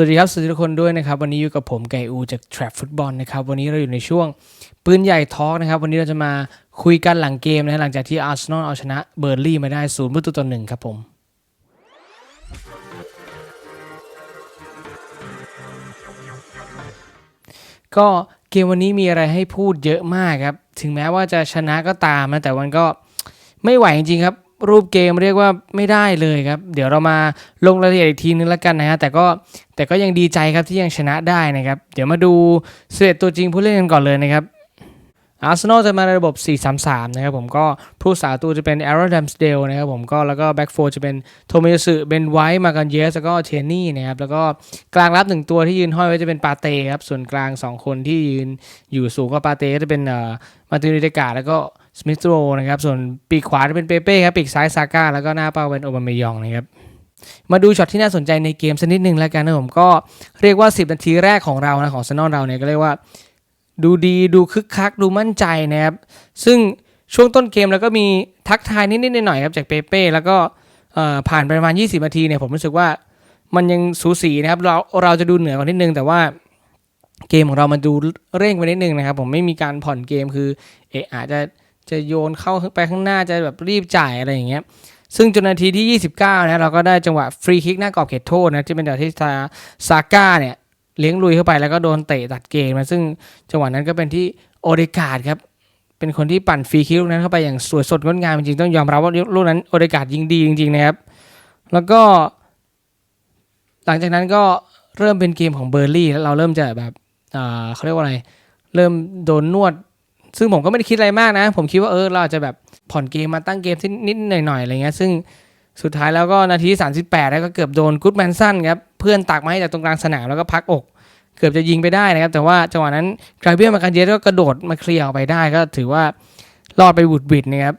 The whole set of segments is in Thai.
วัสดีครับ สวัสดีทุกคนด้วยนะครับ วันนี้อยู่กับผมไก่อูจาก Trap Football นะครับ วันนี้เราอยู่ในช่วงปืนใหญ่ทอล์กนะครับ วันนี้เราจะมาคุยกันหลังเกมนะฮะหลังจากที่อาร์เซนอลเอาชนะเบอร์ลี่มาได้ศูนย์ประตูต่อหนึ่งครับผมก็เกมวันนี้มีอะไรให้พูดเยอะมากครับ ถึงแม้ว่าจะชนะก็ตามนะแต่มันก็ไม่ไหวจริงๆครับ รูปเกมเรียกว่าไม่ได้เลยครับ เดี๋ยวเรามาลงรายละเอียดอีกทีนึงแล้วกันนะฮะแต่ก็แต่ก็ยังดีใจครับที่ยังชนะได้นะครับ เดี๋ยวมาดูเสร็จตัวจริงผู้เล่นกันก่อนเลยนะครับอาร์เซนอลจะมาในระบบ 4-3-3 นะครับผมก็ผู้สาตัวจะเป็น a a r o n Ramsdale นะครับผมก็แล้วก็แบ็กโฟจะเป็นโทมิยสึเบนไวท์มากันเยสแล้วก็เทนนี่นะครับแล้วก็กลางรับหนึ่งตัวที่ยืนห้อยไว้จะเป็นปาเต้ครับส่วนกลาง 2 คนที่ยืนอยู่สูงกว่าปาเต้ก็จะเป็นเอ่อมาตินิเดกาแล้วก็ สมิธโรนะครับ ส่วนปีกขวาจะเป็นเปเป้ครับ ปีกซ้ายซาก้า แล้วก็หน้าเป้าเป็นโอบามายองนะครับ มาดูช็อตที่น่าสนใจในเกมสักนิดหนึ่งแล้วกันนะผมก็เรียกว่า 10 นาทีแรกของเรานะของซนอนเราเนี่ยก็เรียกว่า ดูดีดูคึกคัก ดูมั่นใจนะครับ ซึ่งช่วงต้นเกมแล้วก็มีทักทายนิดๆหน่อยๆครับจากเปเป้แล้วก็ผ่านไปประมาณ 20 นาทีเนี่ยผมรู้สึกว่ามันยังสูสีนะครับเราเราจะดูเหนือกว่านิดนึง แต่ว่าเกมของเรามันดูเร่งไปนิดนึงนะครับ ผมไม่มีการผ่อนเกมคือเออาจจะ จะโยนเข้าไปข้างหน้าจะแบบรีบจ่ายอะไรอย่างเงี้ยซึ่งจนนาทีที่ 29 นะเราก็ได้จังหวะฟรีคิกหน้ากรอบเขตโทษนะที่เป็นจังหวะที่ซาซาก้าเนี่ยเลี้ยงลุยเข้าไปแล้วก็โดนเตะตัดเกมนะซึ่งจังหวะนั้นก็เป็นที่โอเดกาดครับเป็นคนที่ปั่นฟรีคิกลูกนั้นเข้าไปอย่างสวยสดงดงามจริงๆต้องยอมรับว่าลูกนั้นโอเดกาดยิงดีจริงๆนะครับ แล้วก็ หลังจากนั้นก็เริ่มเป็นเกมของเบอร์ลี่แล้วเราเริ่มจะแบบอ่าเขาเรียกว่าอะไร เริ่มโดนนวด ซึ่งผมก็ไม่ได้คิดอะไรมากนะ ผมคิดว่าเออเราจะแบบผ่อนเกมมาตั้งเกมที่นิดหน่อยๆอะไรเงี้ยซึ่งสุดท้ายแล้วก็นาที 38 แล้วก็เกือบโดนกูดแมนสันครับเพื่อนตักมาให้จากตรงกลางสนามแล้วก็พักอก เกือบจะยิงไปได้นะครับ แต่ว่าจังหวะนั้นกราเบียมากันเยสก็กระโดดมาเคลียร์ออกไปได้ก็ถือว่ารอดไปบุดบิดนะครับ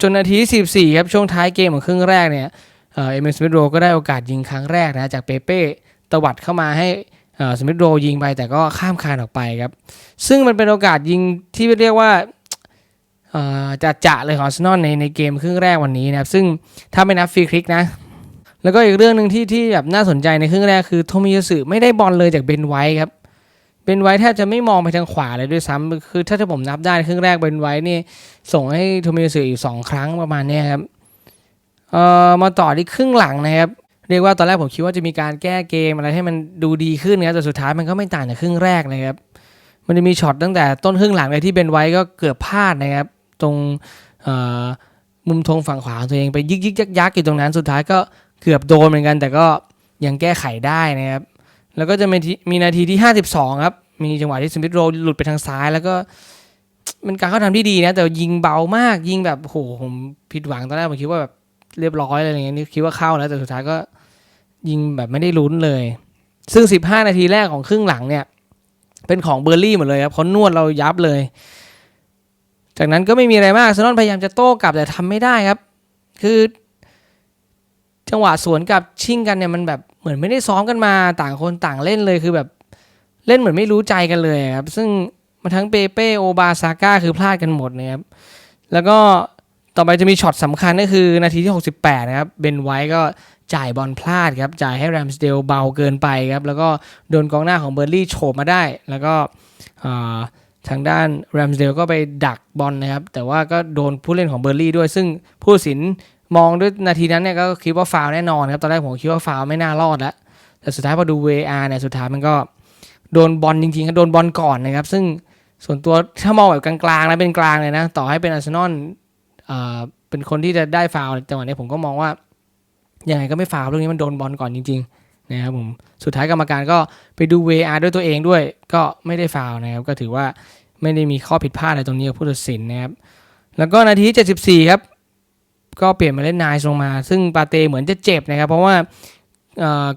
จนนาที14ครับช่วงท้ายเกมของครึ่งแรกเนี่ยเอเมิสมิธโรก็ได้โอกาสยิงครั้งแรกนะจากเปเป้ตวัดเข้ามาให้ สมิธโรยิงไปแต่ก็ข้ามคานออกไปครับ ซึ่งมันเป็นโอกาสยิงที่เรียกว่าจะจะเลยของอาร์เซนอลในในเกมครึ่งแรกวันนี้นะครับ ซึ่งถ้าไม่นับฟรีคลิกนะ แล้วก็อีกเรื่องหนึ่งที่ที่แบบน่าสนใจในครึ่งแรกคือโทมิยาสึไม่ได้บอลเลยจากเบนไวท์ครับเบนไวท์แทบจะไม่มองไปทางขวาเลยด้วยซ้ำคือถ้าถ้าผมนับได้ครึ่งแรกเบนไวท์นี่ส่งให้โทมิยาสึอีกสองครั้งประมาณนี้ครับเอ่อมาต่อที่ครึ่งหลังนะครับ เรียกว่าตอนแรกผมคิดว่าจะมีการแก้เกมอะไรให้มันดูดีขึ้นนะแต่สุดท้ายมันก็ไม่ต่างจากครึ่งแรกนะครับ มันจะมีช็อตตั้งแต่ต้นครึ่งหลังเลยที่เบนไวท์ก็เกือบพลาดนะครับ ตรงมุมธงฝั่งขวาตัวเองไปยิกยิกยักยักอยู่ตรงนั้นสุดท้ายก็เกือบโดนเหมือนกัน แต่ก็ยังแก้ไขได้นะครับ แล้วก็จะมีมีนาทีที่ 52 ครับ มีจังหวะที่สมิธโรหลุดไปทางซ้ายแล้วก็เป็นการเข้าทำที่ดีนะ แต่ยิงเบามากยิงแบบโหผมผิดหวังตอนแรกผมคิดว่าแบบเรียบร้อยอะไรอย่างเงี้ยคิดว่าเข้าแล้วแต่สุดท้ายก็ ยิงแบบไม่ได้ลุ้นเลย ซึ่ง 15 นาทีแรกของครึ่งหลังเนี่ย เป็นของเบอร์ลี่หมดเลยครับเขานวดเรายับเลย จากนั้นก็ไม่มีอะไรมากซนอนพยายามจะโต้กลับแต่ทำไม่ได้ครับ คือจังหวะสวนกับชิ่งกันเนี่ยมันแบบเหมือนไม่ได้ซ้อมกันมาต่างคนต่างเล่นเลยคือแบบเล่นเหมือนไม่รู้ใจกันเลยครับ ซึ่งมาทั้งเปเป้โอบาซาก้าคือพลาดกันหมดนะครับแล้วก็ต่อไปจะมีช็อตสำคัญก็คือนาทีที่ 68 นะครับเบนไวท์ก็ จ่ายบอลพลาดครับ จ่ายให้แรมสเดลเบาเกินไปครับ แล้วก็โดนกองหน้าของเบอร์ลี่โฉบมาได้ แล้วก็ทางด้านแรมสเดลก็ไปดักบอลนะครับ แต่ว่าก็โดนผู้เล่นของเบอร์ลี่ด้วย ซึ่งผู้สินมองด้วยนาทีนั้นเนี่ยก็คิดว่าฟาวแน่นอนครับ ตอนแรกผมคิดว่าฟาวไม่น่ารอดแล้ว แต่สุดท้ายพอดู VAR เนี่ย สุดท้ายมันก็โดนบอลจริงๆก็โดนบอลก่อนนะครับ ซึ่งส่วนตัวถ้ามองแบบกลางๆนะเป็นกลางเลยนะ ต่อให้เป็นอาร์เซนอลเป็นคนที่จะได้ฟาวจังหวะนี้ผมก็มองว่า ยังไงก็ไม่ฟาวเรื่องนี้มันโดนบอลก่อนจริงๆนะครับผมสุดท้ายกรรมการก็ไปดู VAR ด้วยตัวเองด้วย ก็ไม่ได้ฟาวนะครับก็ถือว่าไม่ได้มีข้อผิดพลาดอะไรตรงนี้กับผู้ตัดสินนะครับแล้วก็นาที 74 ครับ ก็เปลี่ยนมาเล่นนายลงมา ซึ่งปาเต้เหมือนจะเจ็บนะครับ เพราะว่า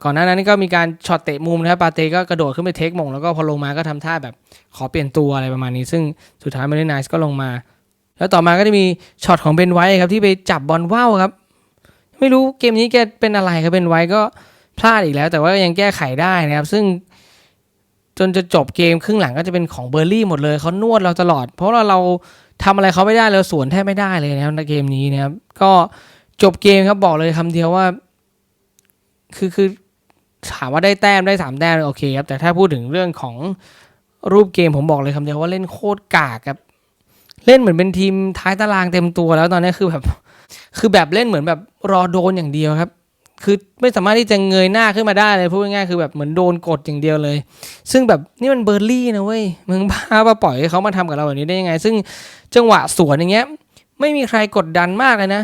ก่อนหน้านั้นก็มีการช็อตเตะมุมนะครับปาเต้ก็กระโดดขึ้นไปเทคมงแล้วก็พอลงมาก็ทำท่าแบบขอเปลี่ยนตัวอะไรประมาณนี้ ซึ่งสุดท้ายมาเล่นนายก็ลงมา แล้วต่อมาก็จะมีช็อตของเบนไวท์ครับที่ไปจับบอลว่าวครับ ไม่รู้เกมนี้แกเป็นอะไรครับเบนไวท์ก็พลาดอีกแล้ว แต่ว่ายังแก้ไขได้นะครับ ซึ่งจนจะจบเกมครึ่งหลังก็จะเป็นของเบอร์ลี่หมดเลยเขานวดเราตลอด เพราะเราเราทำอะไรเขาไม่ได้เราสวนแทบไม่ได้เลยนะครับในเกมนี้นะครับ ก็จบเกมครับบอกเลยคำเดียวว่า คือคือถามว่าได้แต้มได้สามแต้มโอเคครับแต่ถ้าพูดถึงเรื่องของรูปเกมผมบอกเลยคำเดียวว่าเล่นโคตรกากครับ เล่นเหมือนเป็นทีมท้ายตารางเต็มตัวแล้วตอนนี้คือแบบ คือแบบเล่นเหมือนแบบรอโดนอย่างเดียวครับ คือไม่สามารถที่จะเงยหน้าขึ้นมาได้เลยพูดง่ายๆคือแบบเหมือนโดนกดอย่างเดียวเลย ซึ่งแบบนี่มันเบอร์ลี่นะเว้ยมึงบ้าปะปล่อยให้เขามาทำกับเราแบบนี้ได้ยังไง ซึ่งจังหวะสวนอย่างเงี้ย ไม่มีใครกดดันมากเลยนะ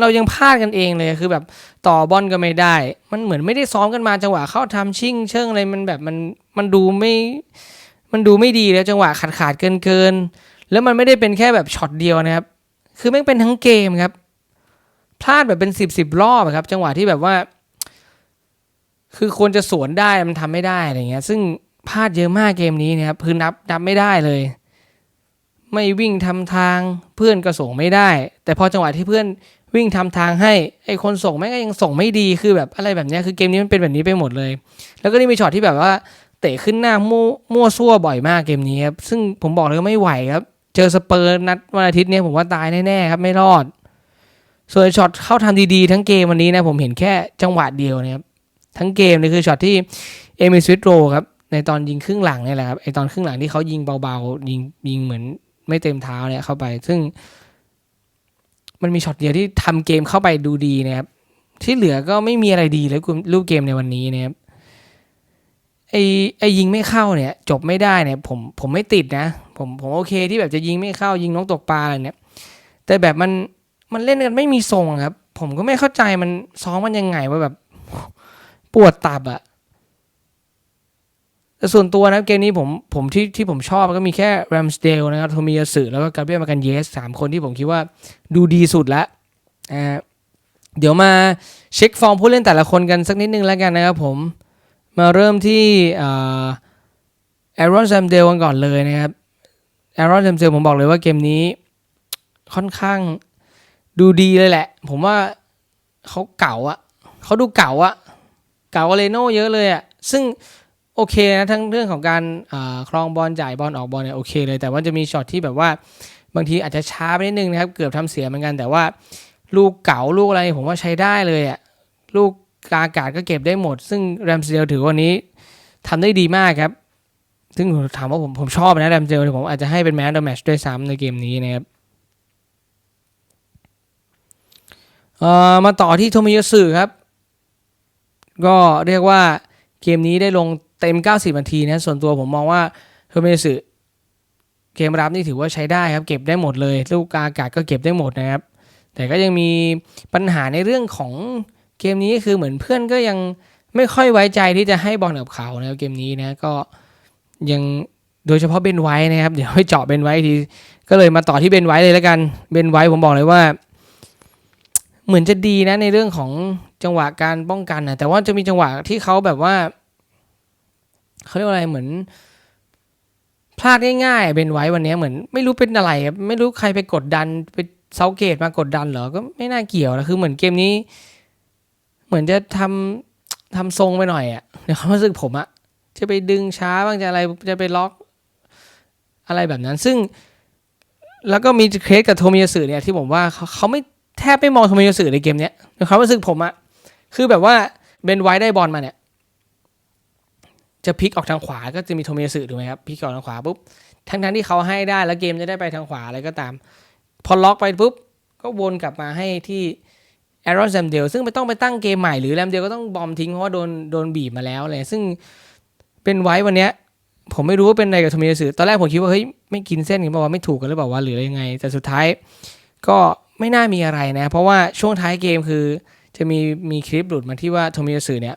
เรายังพลาดกันเองเลยคือแบบต่อบอลก็ไม่ได้ มันเหมือนไม่ได้ซ้อมกันมาจังหวะเข้าทำชิ่ง เชิงอะไรมันแบบมันมันดูไม่ มันดูไม่ดีแล้วจังหวะขาดขาดเกินเกินๆแล้วมันไม่ได้เป็นแค่แบบช็อตเดียวนะครับ คือแม่งเป็นทั้งเกมครับ พลาดแบบเป็นสิบสิบรอบครับ จังหวะที่แบบว่า คือควรจะสวนได้มันทำไม่ได้อะไรเงี้ย ซึ่งพลาดเยอะมากเกมนี้นะครับคือนับนับไม่ได้เลย ไม่วิ่งทำทางเพื่อนก็ส่งไม่ได้ แต่พอจังหวะที่เพื่อนวิ่งทำทางให้ไอคนส่งแม่งก็ยังส่งไม่ดีคือแบบอะไรแบบเนี้ยคือเกมนี้มันเป็นแบบนี้ไปหมดเลย แล้วก็นี่มีช็อตที่แบบว่า เตะขึ้นหน้ามั่วมั่วซั่วบ่อยมากเกมนี้ครับซึ่งผมบอกเลยว่าไม่ไหวครับ เจอสเปอร์นัดวันอาทิตย์เนี้ยผมว่าตายแน่ๆครับไม่รอด ส่วนช็อตเข้าทำดีๆ ทั้งเกมวันนี้นะผมเห็นแค่จังหวะเดียวนะครับ ทั้งเกมเลยคือช็อตที่เอมิสวิตโรครับในตอนยิงครึ่งหลังนี่แหละครับไอตอนครึ่งหลังที่เขายิงเบาๆ ยิงยิงเหมือนไม่เต็มเท้าเนี่ยเข้าไป ซึ่ง มันมีช็อตเดียวที่ทำเกมเข้าไปดูดีนะครับ ที่เหลือก็ไม่มีอะไรดีเลยรูปเกมในวันนี้นะครับไอไอยิงไม่เข้าเนี่ย จบไม่ได้เนี่ย ผมผมไม่ติดนะ ผมผมโอเคที่แบบจะยิงไม่เข้ายิงนกตกปลาอะไรเนี่ย แต่แบบมัน มันเล่นกันไม่มีทรงครับ ผมก็ไม่เข้าใจมันซ้อมมันยังไงว่าแบบ ปวดตับอะแต่ส่วนตัวนะเกมนี้ผมผมที่ที่ผมชอบก็มีแค่แรมสเดลนะครับโทมิยาสึแล้วก็กาเบียมากันเยสสามคนที่ผมคิดว่าดูดีสุดละอ่าเดี๋ยวมาเช็คฟอร์มผู้เล่นแต่ละคนกันสักนิดนึงแล้วกันนะครับผมมาเริ่มที่แอรอนแซมเดลกันก่อนเลยนะครับแอรอนแซมเดลผมบอกเลยว่าเกมนี้ค่อนข้าง ดูดีเลยแหละ ผมว่าเขาเก่าอะเขาดูเก่าอะเก่ากว่าเลโน่เยอะเลยอะซึ่งโอเคนะทั้งเรื่องของการครองบอลจ่ายบอลออกบอลเนี่ยโอเคเลย แต่ว่าจะมีช็อตที่แบบว่าบางทีอาจจะช้าไปนิดนึงนะครับ เกือบทำเสียเหมือนกัน แต่ว่าลูกเก๋าลูกอะไรผมว่าใช้ได้เลยอะลูกกาอากาศก็เก็บได้หมด ซึ่งแรมสเดลถือวันนี้ทำได้ดีมากครับ ซึ่งถามว่าผมผมชอบนะแรมสเดลผมอาจจะให้เป็นแมนด์แมชด้วยซ้ำในเกมนี้นะครับ เอ่อมาต่อที่โทมิยาสึครับ ก็เรียกว่าเกมนี้ได้ลงเต็ม 90 นาทีนะส่วนตัวผมมองว่าโทมิยาสึเกมรับนี่ถือว่าใช้ได้ครับ เก็บได้หมดเลย ลูกกาอากาศก็เก็บได้หมดนะครับ แต่ก็ยังมีปัญหาในเรื่องของเกมนี้คือเหมือนเพื่อนก็ยังไม่ค่อยไว้ใจที่จะให้บอลกับเขานะครับเกมนี้นะก็ยังโดยเฉพาะเบนไว้นะครับ เดี๋ยวให้เจาะเบนไว้ทีก็เลยมาต่อที่เบนไว้เลยแล้วกันเบนไว้ผมบอกเลยว่า เหมือนจะดีนะในเรื่องของจังหวะการป้องกันนะแต่ว่าจะมีจังหวะที่เขาแบบว่าเขาเรียกว่าอะไรเหมือน พลาดง่ายๆเบนไว้วันนี้เหมือน ไม่รู้เป็นอะไรไม่รู้ใครไปกดดันไปเซาเกตมากดดันเหรอก็ไม่น่าเกี่ยวนะคือเหมือนเกมนี้ เหมือนจะทำทำทรงไปหน่อยอะ่ะในความรู้สึกผมอะจะไปดึงช้าบ้างจะอะไรจะไปล็อก อะไรแบบนั้น ซึ่ง แล้วก็มีเคสกับโทมิยาสึเนี่ยที่ผมว่าเขาเขาไม่ แทบไม่มองโทมิยาสึในเกมเนี้ยในความรู้สึกผมอะคือแบบว่าเบนไว้ได้บอลมาเนี่ย จะพลิกออกทางขวาก็จะมีโทมิยาสึถูกไหมครับพลิกออกทางขวาปุ๊บทั้งทั้งที่เขาให้ได้แล้วเกมจะได้ไปทางขวาอะไรก็ตาม พอล็อกไปปุ๊บก็วนกลับมาให้ที่แอรอนแซมเดลซึ่งไม่ต้องไปตั้งเกมใหม่หรือแรมเดลก็ต้องบอมทิ้งเพราะว่าโดนโดนบีบมาแล้วเลยซึ่งเป็นไว้วันเนี้ย ผมไม่รู้ว่าเป็นอะไรกับโทมิยาสึตอนแรกผมคิดว่าเฮ้ยไม่กินเส้นกันบอกว่าไม่ถูกกันหรือเปล่าวะหรืออะไรยังไง แต่สุดท้ายก็ ไม่น่ามีอะไรนะ เพราะว่าช่วงท้ายเกมคือ จะมีมีคลิปหลุดมาที่ว่าโทมิยาสึเนี่ย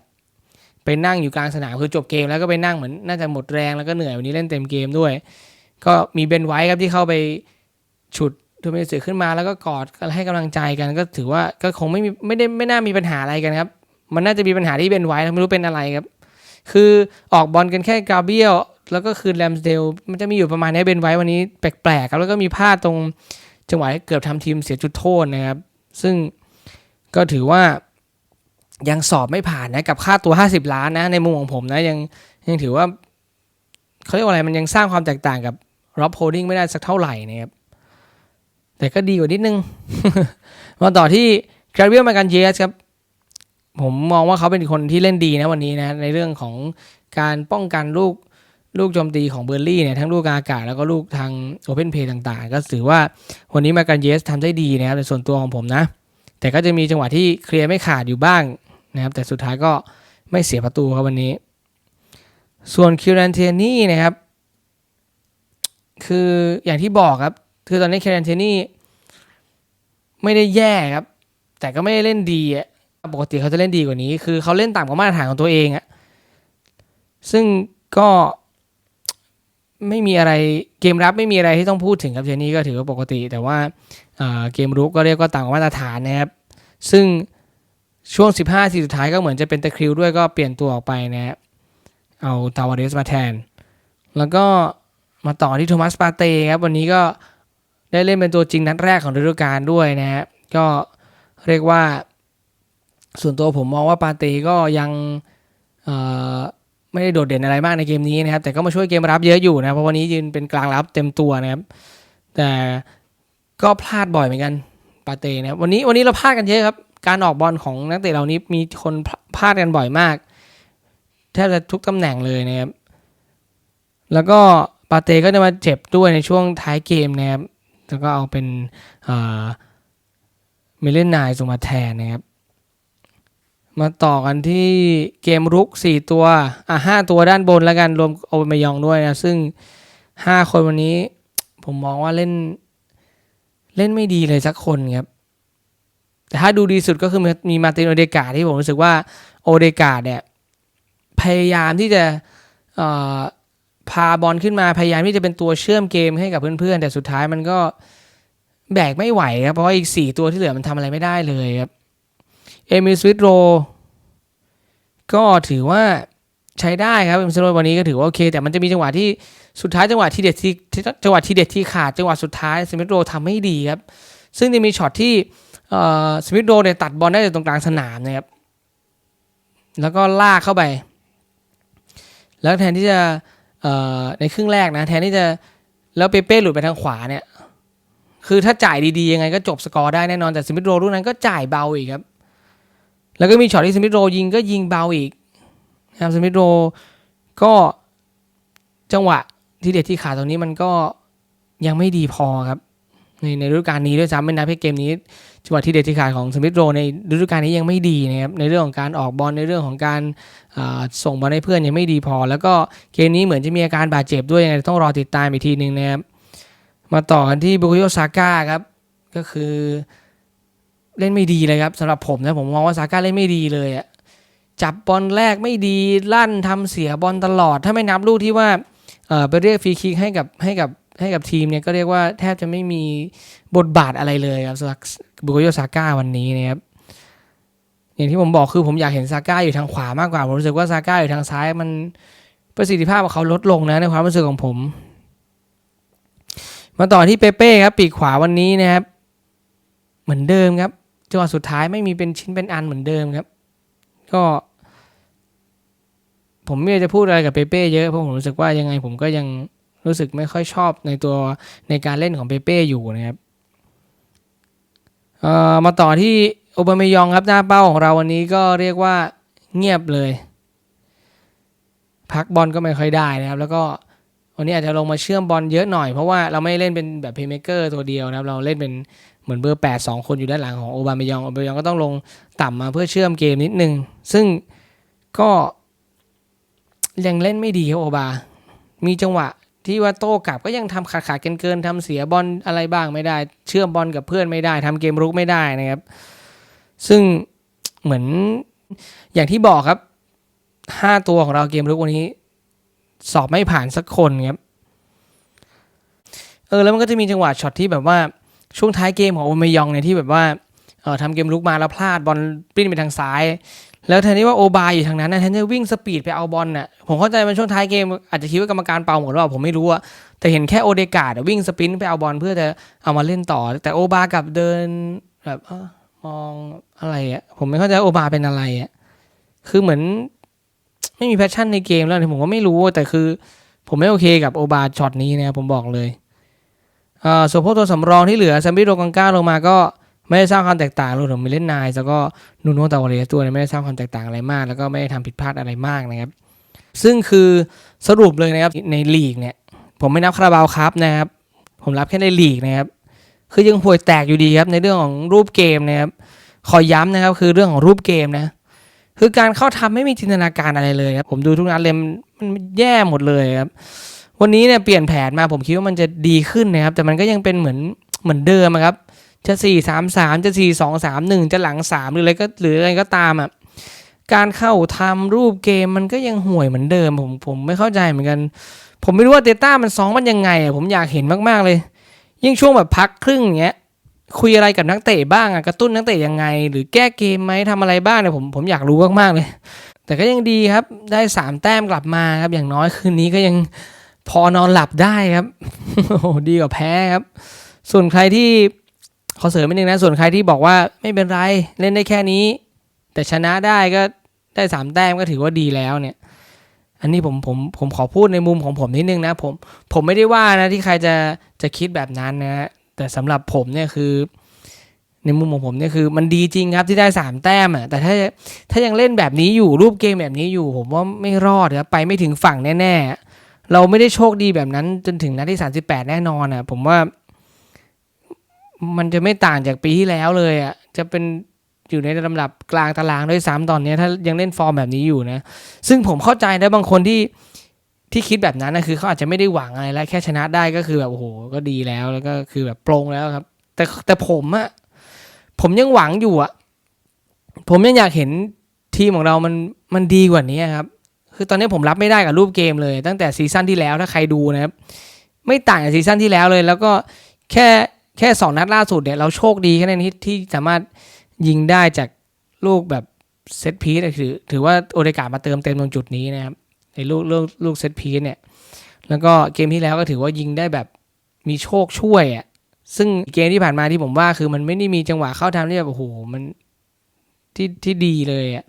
ไปนั่งอยู่กลางสนามคือจบเกมแล้วก็ไปนั่งเหมือนน่าจะหมดแรงแล้วก็เหนื่อยวันนี้เล่นเต็มเกมด้วย ก็มีเบนไว้ครับที่เข้าไปฉุดโทมิยาสึขึ้นมาแล้วก็กอดให้กำลังใจกันก็ถือว่าก็คงไม่มีไม่ได้ไม่น่ามีปัญหาอะไรกันครับ มันน่าจะมีปัญหาที่เบนไว้ไม่รู้เป็นอะไรครับ คือออกบอลกันแค่กาเบียลแล้วก็คือแรมสเดลมันจะมีอยู่ประมาณนี้เบนไว้วันนี้แปลกๆครับแล้วก็มีพลาดตรง จังหวะเกือบทำทีมเสียจุดโทษนะครับ ซึ่งก็ถือว่ายังสอบไม่ผ่านนะกับค่าตัว 50 ล้านนะในมุมของผมนะยังยังถือว่าเขาเรียกว่าอะไรมันยังสร้างความแตกต่างกับร็อบโฮดิ้งไม่ได้สักเท่าไหร่นะครับ แต่ก็ดีกว่านิดนึง มาต่อที่แกรเบียมากันเยสครับ ผมมองว่าเขาเป็นคนที่เล่นดีนะวันนี้นะ ในเรื่องของการป้องกันลูก ลูกโจมตีของเบอร์ลี่เนี่ยทั้งลูกอากาศแล้วก็ลูกทางโอเพนเพย์ต่างๆ ก็ถือว่าวันนี้มาการเยสทำได้ดีนะครับในส่วนตัวของผมนะ แต่ก็จะมีจังหวะที่เคลียร์ไม่ขาดอยู่บ้างนะครับแต่สุดท้ายก็ไม่เสียประตูครับวันนี้ ส่วนคิวรันเทนี่นะครับ คืออย่างที่บอกครับ คือตอนนี้คิวรันเทนี่ไม่ได้แย่ครับ แต่ก็ไม่ได้เล่นดีอะปกติเขาจะเล่นดีกว่านี้ คือเขาเล่นต่ำกว่ามาตรฐานของตัวเองอะซึ่งก็ ไม่มีอะไรเกมรับไม่มีอะไรที่ต้องพูดถึงครับเทนี่ก็ถือว่าปกติ แต่ว่าเเกมรุกก็เรียกว่าต่ำกว่ามาตรฐานนะครับ ซึ่งช่วง 15ทีสุดท้ายก็เหมือนจะเป็นตะคริวด้วยก็เปลี่ยนตัวออกไปนะครับเอาตาวาเรสมาแทน แล้วก็มาต่อที่โทมัสปาเต้ครับ วันนี้ก็ได้เล่นเป็นตัวจริงนัดแรกของฤดูกาลด้วยนะฮะก็เรียกว่า ส่วนตัวผมมองว่าปาเต้ก็ยังเอ่อ ไม่ได้โดดเด่นอะไรมากในเกมนี้นะครับ แต่ก็มาช่วยเกมรับเยอะอยู่นะเพราะวันนี้ยืนเป็นกลางรับเต็มตัวนะครับ แต่ก็พลาดบ่อยเหมือนกันปาเต้นะครับวันนี้วันนี้เราพลาดกันเยอะครับ การออกบอลของนักเตะเหล่านี้มีคนพลาดกันบ่อยมากแทบจะทุกตำแหน่งเลยนะครับ แล้วก็ปาเต้ก็จะมาเจ็บด้วยในช่วงท้ายเกมนะครับแล้วก็เอาเป็นเมเลนนายส่งมาแทนนะครับ มาต่อกันที่เกมรุก 4 ตัว อะ5ตัวด้านบนแล้วกันรวมโอเบมายองด้วยนะ ซึ่ง 5 คนวันนี้ ผมมองว่าเล่น เล่นไม่ดีเลยสักคนครับ แต่ถ้าดูดีสุดก็คือมีมาร์ตินโอเดกาที่ผมรู้สึกว่าโอเดกาเนี่ย พยายามที่จะเอ่อพาบอลขึ้นมาพยายามที่จะเป็นตัวเชื่อมเกมให้กับเพื่อนๆ แต่สุดท้ายมันก็แบกไม่ไหวครับเพราะว่าอีก 4 ตัวที่เหลือมันทำอะไรไม่ได้เลยครับ เอมิสวิตโรก็ถือว่าใช้ได้ครับเอมิสวิตโรวันนี้ก็ถือว่าโอเค แต่มันจะมีจังหวะที่สุดท้ายจังหวะที่เด็ดที่จังหวะที่เด็ดที่ขาดจังหวะสุดท้ายสมิธโรทำไม่ดีครับ ซึ่งจะมีช็อตที่สมิธโรเนี่ยตัดบอลได้จากตรงกลางสนามนะครับแล้วก็ลากเข้าไป แล้วแทนที่จะในครึ่งแรกนะ แทนที่จะแล้วเปเป้หลุดไปทางขวาเนี่ย คือถ้าจ่ายดีๆยังไงก็จบสกอร์ได้แน่นอนแต่สมิธโรลูกนั้นก็จ่ายเบาอีกครับ แล้วก็มีช็อตที่สมิธโรยิงก็ยิงเบาอีกนะครับสมิธโรก็จังหวะที่เด็ดที่ขาดตรงนี้มันก็ยังไม่ดีพอครับ ในในฤดูกาลนี้ด้วยซ้ำไม่นับให้เกมนี้จังหวะที่เด็ดที่ขาดของสมิธโรในฤดูกาลนี้ยังไม่ดีนะครับในเรื่องของการออกบอลในเรื่องของการส่งบอลให้เพื่อนยังไม่ดีพอ แล้วก็เกมนี้เหมือนจะมีอาการบาดเจ็บด้วยยังไงต้องรอติดตามอีกทีหนึ่งนะครับมาต่อกันที่บุคโยซาก้าครับก็คือ เล่นไม่ดีเลยครับสำหรับผมนะผมมองว่าซาก้าเล่นไม่ดีเลยอะจับบอลแรกไม่ดีลั่นทำเสียบอลตลอด ถ้าไม่นับลูกที่ว่าเออไปเรียกฟรีคิกให้กับให้กับให้กับทีมเนี่ยก็เรียกว่าแทบจะไม่มีบทบาทอะไรเลยครับบุโกโยซาก้าวันนี้นะครับอย่างที่ผมบอกคือผมอยากเห็นซาก้าอยู่ทางขวามากกว่า ผมรู้สึกว่าซาก้าอยู่ทางซ้ายมันประสิทธิภาพของเขาลดลงนะในความรู้สึกของผม มาต่อที่เปเป้ครับปีกขวาวันนี้นะครับ เหมือนเดิมครับ จังหวะสุดท้ายไม่มีเป็นชิ้นเป็นอันเหมือนเดิมครับ ก็ ผมไม่จะพูดอะไรกับเปเป้เยอะเพราะผมรู้สึกว่ายังไงผมก็ยังรู้สึกไม่ค่อยชอบในตัวในการเล่นของเปเป้อยู่นะครับเอ่อมาต่อที่โอบามยองครับหน้าเป้าของเราวันนี้ก็เรียกว่าเงียบเลย พักบอลก็ไม่ค่อยได้นะครับ แล้วก็วันนี้อาจจะลงมาเชื่อมบอลเยอะหน่อยเพราะว่าเราไม่เล่นเป็นแบบเพย์เมเกอร์ตัวเดียวนะครับ เราเล่นเป็น เหมือนเบอร์ 8 2 คนอยู่ด้านหลังของโอบามายองโอบามายองก็ต้องลงต่ำมาเพื่อเชื่อมเกมนิดนึง ซึ่งก็ยังเล่นไม่ดีครับโอบา มีจังหวะที่ว่าโต้กลับก็ยังทำขาดขาดเกินเกินทำเสียบอลอะไรบ้างไม่ได้ เชื่อมบอลกับเพื่อนไม่ได้ทำเกมรุกไม่ได้นะครับ ซึ่งเหมือนอย่างที่บอกครับห้าตัวของเราเกมรุกวันนี้ สอบไม่ผ่านสักคนครับ เออแล้วมันก็จะมีจังหวะช็อตที่แบบว่า ช่วงท้ายเกมของโอเมยองเนี่ยที่แบบว่าเออทำเกมลุกมาแล้วพลาดบอลปิ้นไปทางซ้าย แล้วแทนที่ว่าโอบายอยู่ทางนั้นนะแทนที่วิ่งสปีดไปเอาบอลน่ะผมเข้าใจมันช่วงท้ายเกมอาจจะคิดว่ากรรมการเป่าหมดหรือเปล่าผมไม่รู้อะแต่เห็นแค่โอเดกาดวิ่งสปินไปเอาบอลเพื่อจะเอามาเล่นต่อ แต่โอบากับเดินแบบอมองอะไรอะผมไม่เข้าใจโอบาเป็นอะไรอะคือเหมือนไม่มีแพชชั่นในเกมแล้วผมก็ไม่รู้แต่คือ ผมไม่โอเคกับโอบาช็อตนี้นะผมบอกเลย ส่วนพวกตัวสำรองที่เหลือซัมบิโรกังก้าลงมาก็ไม่ได้สร้างความแตกต่างรวมถึงมิเลนนายแล้วก็นูโนตาวเรสตัวนี่ยไม่ได้สร้างความแตกต่างอะไรมาก แล้วก็ไม่ได้ทำผิดพลาดอะไรมากนะครับ ซึ่งคือสรุปเลยนะครับในลีกเนี่ยผมไม่นับคาราบาวครับนะครับ ผมรับแค่ในลีกนะครับ คือยังห่วยแตกอยู่ดีครับในเรื่องของรูปเกมนะครับ ขอย้ำนะครับคือเรื่องของรูปเกมนะ คือการเข้าทำไม่มีจินตนาการอะไรเลยครับ ผมดูทุกนัดเลยมันแย่หมดเลยครับ วันนี้เนี่ยเปลี่ยนแผนมาผมคิดว่ามันจะดีขึ้นนะครับ แต่มันก็ยังเป็นเหมือนเหมือนเดิมครับจะสี่สามสามจะสี่สองสามหนึ่งจะหลังสามหรืออะไรก็หรืออะไรก็ตามอะการเข้าทำรูปเกมมันก็ยังห่วยเหมือนเดิม ผมผมไม่เข้าใจเหมือนกัน ผมไม่รู้ว่าเดต้ามันซ้อมมันยังไงอะผมอยากเห็นมากๆเลย ยิ่งช่วงแบบพักครึ่งเงี้ยคุยอะไรกับนักเตะบ้างอะกระตุ้นนักเตะยังไง หรือแก้เกมไหมทำอะไรบ้างเนี่ยผมผมอยากรู้มากๆเลย แต่ก็ยังดีครับได้สามแต้มกลับมาครับอย่างน้อยคืนนี้ก็ยัง พอนอนหลับได้ครับโอ้ดีกว่าแพ้ครับ ส่วนใครที่ขอเสริมนิดนึงนะ ส่วนใครที่บอกว่าไม่เป็นไรเล่นได้แค่นี้ แต่ชนะได้ก็ได้สามแต้มก็ถือว่าดีแล้วเนี่ย อันนี้ผมผมผมขอพูดในมุมของผมนิดนึงนะผมผมไม่ได้ว่านะที่ใครจะจะคิดแบบนั้นนะแต่สำหรับผมเนี่ยคือ ในมุมของผมเนี่ยคือ มันดีจริงครับที่ได้สามแต้มอะแต่ถ้าถ้ายังเล่นแบบนี้อยู่รูปเกมแบบนี้อยู่ ผมว่าไม่รอดครับไปไม่ถึงฝั่งแน่ๆ เราไม่ได้โชคดีแบบนั้นจนถึงนัดที่ 38 แน่นอนอะ ผมว่า มันจะไม่ต่างจากปีที่แล้วเลยอะ จะเป็นอยู่ในลำดับกลางตารางด้วยซ้ำตอนนี้ถ้ายังเล่นฟอร์มแบบนี้อยู่นะ ซึ่งผมเข้าใจนะบางคนที่ที่คิดแบบนั้นนะคือเขาอาจจะไม่ได้หวังอะไรแล้วแค่ชนะได้ก็คือแบบโอ้โหก็ดีแล้วแล้วก็คือแบบโปร่งแล้วครับ แต่แต่ผมอะผมยังหวังอยู่อะผมยังอยากเห็นทีมของเรามันมันดีกว่านี้ครับ คือตอนนี้ผมรับไม่ได้กับรูปเกมเลย ตั้งแต่ซีซั่นที่แล้วถ้าใครดูนะครับ ไม่ต่างจากซีซั่นที่แล้วเลย แล้วก็แค่แค่สองนัดล่าสุดเนี่ยเราโชคดีแค่นั้นที่ที่สามารถยิงได้จากลูกแบบเซตพีซถือถือว่าโอเดกามาเติมเต็มตรงจุดนี้นะครับในลูกลูกลูกเซตพีซเนี่ย แล้วก็เกมที่แล้วก็ถือว่ายิงได้แบบมีโชคช่วยอะซึ่งเกมที่ผ่านมาที่ผมว่าคือมันไม่ได้มีจังหวะเข้าทางที่แบบโอ้โหมันที่ที่ดีเลยอะ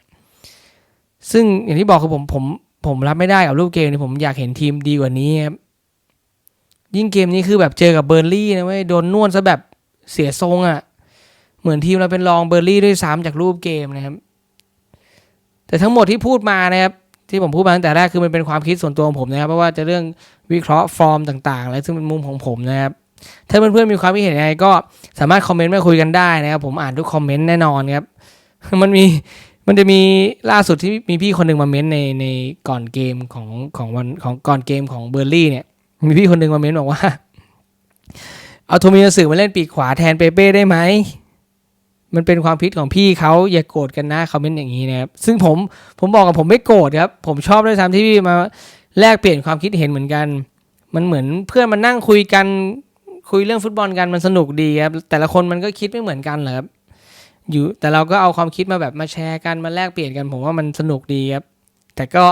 ซึ่งอย่างที่บอกคือผมผม ผมรับไม่ได้กับรูปเกมนี้ผมอยากเห็นทีมดีกว่านี้ครับยิ่งเกมนี้คือแบบเจอกับเบอร์ลี่นะเว้ยโดนนวดซะแบบเสียทรงอะ่ะ เหมือนทีมเราเป็นรองเบอร์ลี่ด้วยซ้ำจากรูปเกมนะครับ แต่ทั้งหมดที่พูดมานะครับ ที่ผมพูดมาตั้งแต่แรกคือมันเป็นความคิดส่วนตัวของผมนะครับ เพราะว่าจะเรื่องวิเคราะห์ฟอร์มต่างๆอะไรซึ่งเป็นมุมของผมนะครับ ถ้าเพื่อนๆมีความคิดเห็นยังไงก็สามารถคอมเมนต์มาคุยกันได้นะครับ ผมอ่านทุกคอมเมนต์แน่นอนครับ มันมี มันจะมีล่าสุดที่มีพี่คนหนึ่งมาเม้นต์ในในก่อนเกมของของวันของก่อนเกมของเบอร์ลี่เนี่ย มีพี่คนหนึ่งมาเม้นต์บอกว่า เอาโทมิยาสึมาเล่นปีกขวาแทนเปเป้ได้ไหมมันเป็นความคิดของพี่เขาอย่าโกรธกันนะเขาเป็นอย่างนี้นะครับซึ่งผมผมบอกกับผมไม่โกรธครับ ผมชอบด้วยซ้ำที่พี่มาแลกเปลี่ยนความคิดเห็นเหมือนกัน มันเหมือนเพื่อนมานั่งคุยกันคุยเรื่องฟุตบอลกันมันสนุกดีครับแต่ละคนมันก็คิดไม่เหมือนกันเหรอครับ อยู่แต่เราก็เอาความคิดมาแบบมาแชร์กันมาแลกเปลี่ยนกันผมว่ามันสนุกดีครับ แต่ก็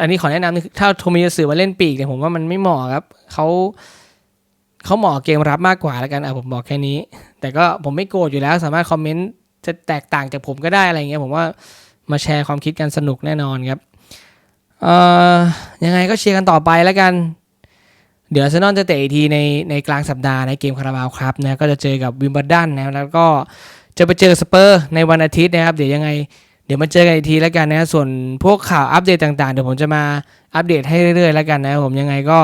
อันนี้ขอแนะนำคือถ้าโทมิยาสึมาเล่นปีกเนี่ยผมว่ามันไม่เหมาะครับเขาเขาเหมาะเกมรับมากกว่าแล้วกันอะผมบอกแค่นี้ แต่ก็ผมไม่โกรธอยู่แล้ว สามารถคอมเมนต์จะแตกต่างจากผมก็ได้อะไรเงี้ยผมว่ามาแชร์ความคิดกันสนุกแน่นอนครับเอ่อยังไงก็เชียร์กันต่อไปแล้วกัน เดี๋ยวเซนอลจะเตะอีกทีในในกลางสัปดาห์ในเกมคาราบาวครับนะก็จะเจอกับวิมเบิลดันนะแล้วก็ จะไปเจอสเปอร์ในวันอาทิตย์นะครับ เดี๋ยวยังไง เดี๋ยวมาเจอกันอีกทีแล้วกันนะ ส่วนพวกข่าวอัปเดตต่างๆ เดี๋ยวผมจะมาอัปเดตให้เรื่อยๆแล้วกันนะผมยังไงก็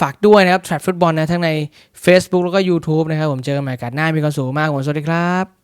ฝากด้วยนะครับแทร็ฟุตบอลนะทั้งใน Facebook แล้วก็ YouTube นะครับผมเจอกันใหม่กันหน้ามีความสุขมากผมสวัสดีครับ